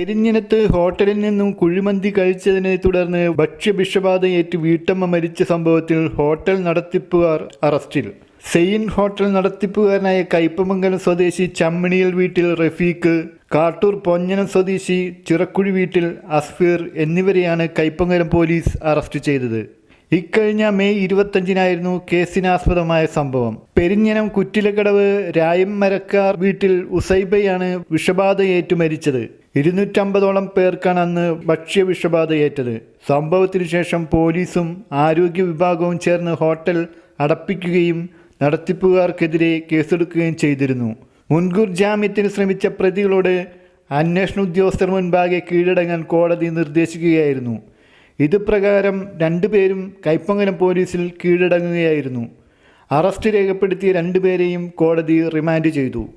പെരിഞ്ഞനത്ത് ഹോട്ടലിൽ നിന്നും കുഴിമന്തി കഴിച്ചതിനെ തുടർന്ന് ഭക്ഷ്യവിഷബാധയേറ്റ് വീട്ടമ്മ മരിച്ച സംഭവത്തിൽ ഹോട്ടൽ നടത്തിപ്പുകാർ അറസ്റ്റിൽ. സെയിൻ ഹോട്ടൽ നടത്തിപ്പുകാരനായ കയ്പമംഗലം സ്വദേശി ചമ്മണിയൽ വീട്ടിൽ റഫീഖ് കാട്ടൂർ പൊഞ്ഞനം സ്വദേശി ചിറക്കുഴി വീട്ടിൽ അസ്ഫീർ എന്നിവരെയാണ് കയ്പമംഗലം പോലീസ് അറസ്റ്റ് ചെയ്തത്. ഇക്കഴിഞ്ഞ മെയ് ഇരുപത്തഞ്ചിനായിരുന്നു കേസിനാസ്പദമായ സംഭവം. പെരിഞ്ഞനം കുറ്റിലക്കടവ് രായംമരക്കാർ വീട്ടിൽ ഉസൈബയാണ് വിഷബാധയേറ്റു മരിച്ചത്. ഇരുന്നൂറ്റമ്പതോളം പേർക്കാണ് അന്ന് ഭക്ഷ്യ വിഷബാധയേറ്റത് സംഭവത്തിനു ശേഷം പോലീസും ആരോഗ്യ വിഭാഗവും ചേർന്ന് ഹോട്ടൽ അടപ്പിക്കുകയും നടത്തിപ്പുകാർക്കെതിരെ കേസെടുക്കുകയും ചെയ്തിരുന്നു. മുൻകൂർ ജാമ്യത്തിന് ശ്രമിച്ച പ്രതികളോട് അന്വേഷണ ഉദ്യോഗസ്ഥർ മുൻപാകെ കീഴടങ്ങാൻ കോടതി നിർദ്ദേശിക്കുകയായിരുന്നു. ഇത് പ്രകാരം രണ്ടുപേരും കൈപ്പങ്ങലം പോലീസിൽ കീഴടങ്ങുകയായിരുന്നു. അറസ്റ്റ് രേഖപ്പെടുത്തിയ രണ്ടുപേരെയും കോടതി റിമാൻഡ് ചെയ്തു.